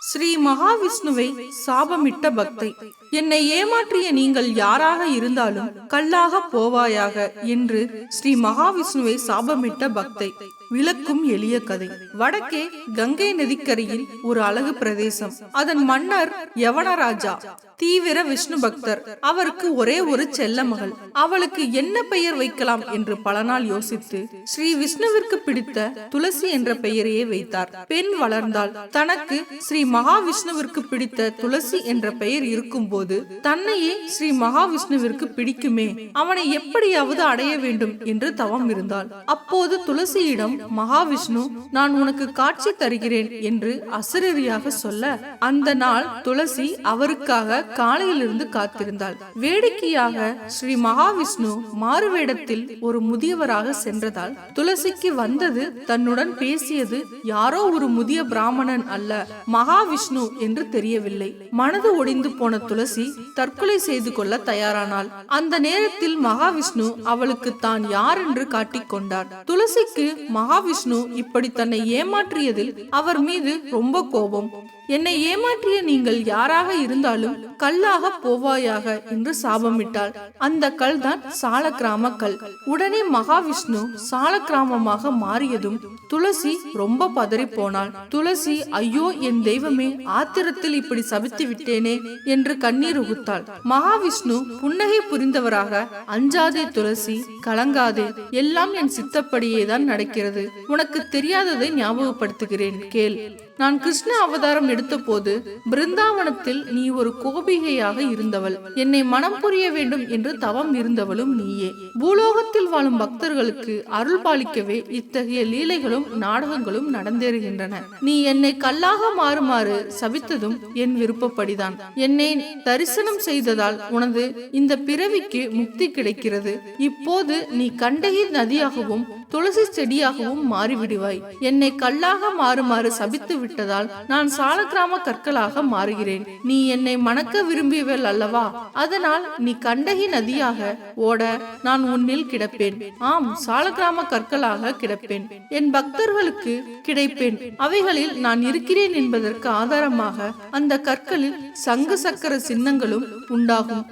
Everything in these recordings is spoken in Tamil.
ஸ்ரீ மகாவிஷ்ணுவை சாபமிட்ட பக்தை. என்னை ஏமாற்றிய நீங்கள் யாராக இருந்தாலும் கல்லாக போவாயாக என்று ஸ்ரீ மகாவிஷ்ணுவை சாபமிட்ட பக்தை. விளக்கும் எளிய கதை. வடக்கே கங்கை நதிக்கரையில் ஒரு அழகு பிரதேசம். அதன் மன்னர் யவனராஜா தீவிர விஷ்ணு பக்தர். அவருக்கு ஒரே ஒரு செல்ல மகள். அவளுக்கு என்ன பெயர் வைக்கலாம் என்று பல நாள் யோசித்து ஸ்ரீ விஷ்ணுவிற்கு பிடித்த துளசி என்ற பெயரையே வைத்தார். பெண் வளர்ந்தால் தனக்கு ஸ்ரீ மகாவிஷ்ணுவிற்கு பிடித்த துளசி என்ற பெயர் இருக்கும் போது தன்னையே ஸ்ரீ மகாவிஷ்ணுவிற்கு பிடிக்குமே. அவனை எப்படியாவது அடைய வேண்டும் என்று தவம் இருந்தாள். அப்போது துளசியிடம் மகாவிஷ்ணு நான் உனக்கு காட்சி தருகிறேன் என்று அசரீரியாக சொல்ல அந்த நாள் துளசி அவருக்காக காலையிலிருந்து காத்திருந்தாள். வேடிக்கையாக ஸ்ரீ மகாவிஷ்ணு மாறுவேடத்தில் ஒரு முதியவராக சென்றதால் துளசிக்கு வந்தது தன்னுடன் பேசியது யாரோ ஒரு முதிய பிராமணன் அல்ல மகாவிஷ்ணு என்று தெரியவில்லை. மனது ஒடிந்து போன துளசி தற்கொலை செய்து கொள்ள தயாரானாள். அந்த நேரத்தில் மகாவிஷ்ணு அவளுக்கு தான் யார் என்று காட்டிக் கொண்டார். துளசிக்கு மகாவிஷ்ணு இப்படி தன்னை ஏமாற்றியதில் அவர் மீது ரொம்ப கோபம். என்னை ஏமாற்றிய நீங்கள் யாராக இருந்தாலும் கல்லாக போவாயாக என்று சாபமிட்டாள். அந்த கல் தான் சாலக்கிராம கல். உடனே மகாவிஷ்ணு சாலக்கிராமமாக மாறியதும் துளசி ரொம்ப பதறி போனாள் துளசி ஐயோ என் தெய்வமே ஆத்திரத்தில் இப்படி சபித்து விட்டேனே என்று கண்ணீர் உகுத்தாள். மகாவிஷ்ணு புன்னகை புரிந்தவராக அஞ்சாதே துளசி கலங்காதே எல்லாம் என் சித்தப்படியே தான் நடக்கிறது. உனக்கு தெரியாததை ஞாபகப்படுத்துகிறேன் கேள். நான் கிருஷ்ண அவதாரம் எடுத்தபோது பிருந்தாவனத்தில் நீ ஒரு கோபிகையாக இருந்தவள். என்னை மனம் புரிய வேண்டும் என்று தவம் இருந்தவளும் நீயே. பூலோகத்தில் வாழும் பக்தர்களுக்கு அருள் பாலிக்கவே இத்தகைய லீலைகளும் நாடகங்களும் நடந்தேறுகின்றன. நீ என்னை கல்லாக மாறுமாறு சவித்ததும் என் விருப்பப்படிதான். என்னை தரிசனம் செய்ததால் உனது இந்த பிறவிக்கு முக்தி கிடைக்கிறது. இப்போது நீ கண்டகி நதியாகவும் துளசி செடியாகவும் மாறிவிடுவாய். என்னை கல்லாக மாறுமாறு சபித்து விட்டதால் நான் சாலக்கிராம கற்களாக மாறுகிறேன். நீ என்னை மணக்க விரும்பியவள் அல்லவா? அதனால் நீ கண்டகி நதியாக ஓட நான் உன்னில் கிடப்பேன். ஆம் சாலக்கிராம கற்களாக கிடப்பேன். என் பக்தர்களுக்கு கிடைப்பேன். அவைகளில் நான் இருக்கிறேன் என்பதற்கு ஆதாரமாக அந்த கற்களில் சங்கு சக்கர சின்னங்களும் உண்டாகும்.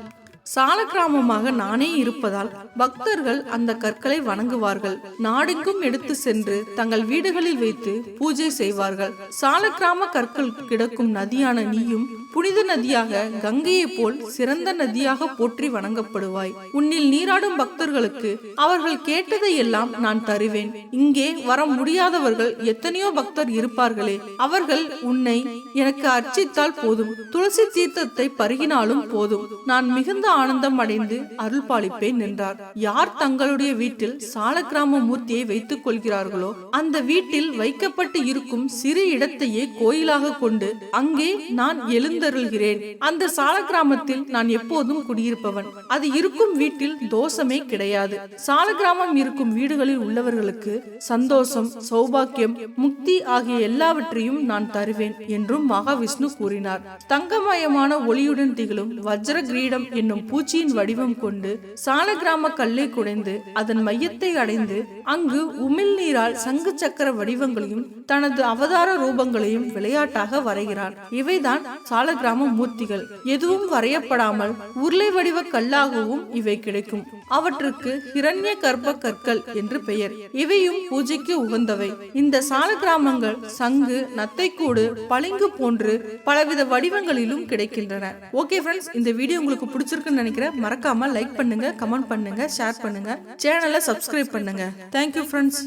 சால கிராமமாக நானே இருப்பதால் பக்தர்கள் அந்த கற்களை வணங்குவார்கள். நாடெங்கும் எடுத்து சென்று தங்கள் வீடுகளில் வைத்து பூஜை செய்வார்கள். சால கிராம கற்கள் கிடக்கும் நதியான நீயும் புனித நதியாக கங்கையை போல் சிறந்த நதியாக போற்றி வணங்கப்படுவாய். உன்னில் நீராடும் பக்தர்களுக்கு அவர்கள் கேட்டதை எல்லாம் நான் தருவேன். இங்கே வர முடியாதவர்கள் எத்தனையோ பக்தர் இருப்பார்களே. அவர்கள் உன்னை எனக்கு அர்ச்சித்தால் போதும். துளசி தீர்த்தத்தை பருகினாலும் போதும். நான் மிகுந்த ஆனந்தம் அடைந்து அருள்பாலிப்பே நின்றார். யார் தங்களுடைய வீட்டில் சால கிராம மூர்த்தியை வைத்துக் கொள்கிறார்களோ அந்த வீட்டில் வைக்கப்பட்டு இருக்கும் சிறு இடத்தையே கோயிலாக கொண்டு அங்கே நான் எழுந்தருள்கிறேன். அந்த சால கிராமத்தில் நான் எப்போதும் குடியிருப்பவன். அது இருக்கும் வீட்டில் தோஷமே கிடையாது. சால கிராமம் இருக்கும் வீடுகளில் உள்ளவர்களுக்கு சந்தோஷம் சௌபாக்கியம் முக்தி ஆகிய எல்லாவற்றையும் நான் தருவேன் என்றும் மகாவிஷ்ணு கூறினார். தங்கமயமான ஒளியுடன் திகழும் வஜ்ர கிரீடம் என்னும் பூச்சியின் வடிவம் கொண்டு சால கிராம கல்லை குடைந்து அதன் மையத்தை அடைந்து அங்கு உமிழ் நீரால் சங்கு சக்கர வடிவங்களையும் தனது அவதார ரூபங்களையும் விளையாட்டாக வரைகிறார். இவைதான் சால கிராம மூர்த்திகள். எதுவும் வரையப்படாமல் உருளை வடிவ கல்லாகவும் இவை கிடைக்கும். அவற்றுக்கு ஹிரண்ய கர்ப்ப கற்கள் என்று பெயர். இவையும் பூஜைக்கு உகந்தவை. இந்த சால கிராமங்கள் சங்கு நத்தைக்கூடு பளிங்கு போன்று பலவித வடிவங்களிலும் கிடைக்கின்றன. ஓகே ஃப்ரெண்ட்ஸ் இந்த வீடியோ உங்களுக்கு பிடிச்சிருக்கு பிடிச்சிருக்குன்னு நினைக்கிறேன். மறக்காம லைக் பண்ணுங்க கமெண்ட் பண்ணுங்க ஷேர் பண்ணுங்க. சேனலை சப்ஸ்கிரைப் பண்ணுங்க. Thank you friends